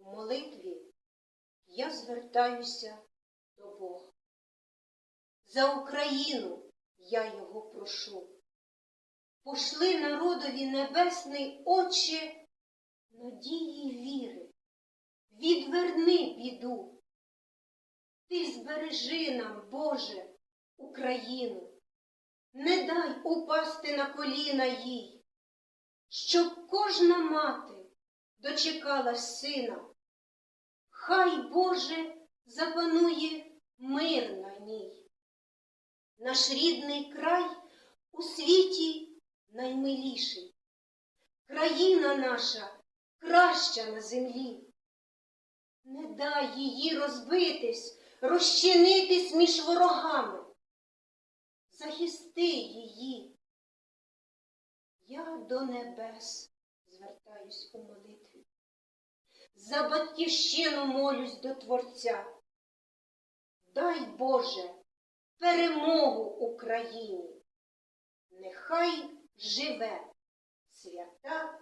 У молитві я звертаюся до Бога. За Україну я його прошу. Пошли народові небесний Отче надії віри, відверни біду. Ти збережи нам, Боже, Україну, не дай упасти на коліна їй, щоб кожна мати дочекалась сина. Хай, Боже, запанує мир на ній. Наш рідний край у світі наймиліший. Країна наша краща на землі. Не дай її розбитись, розчинитись між ворогами. Захисти її. Я до небес звертаюсь у молитві. За батьківщину молюсь до Творця. Дай Боже перемогу Україні. Нехай живе свята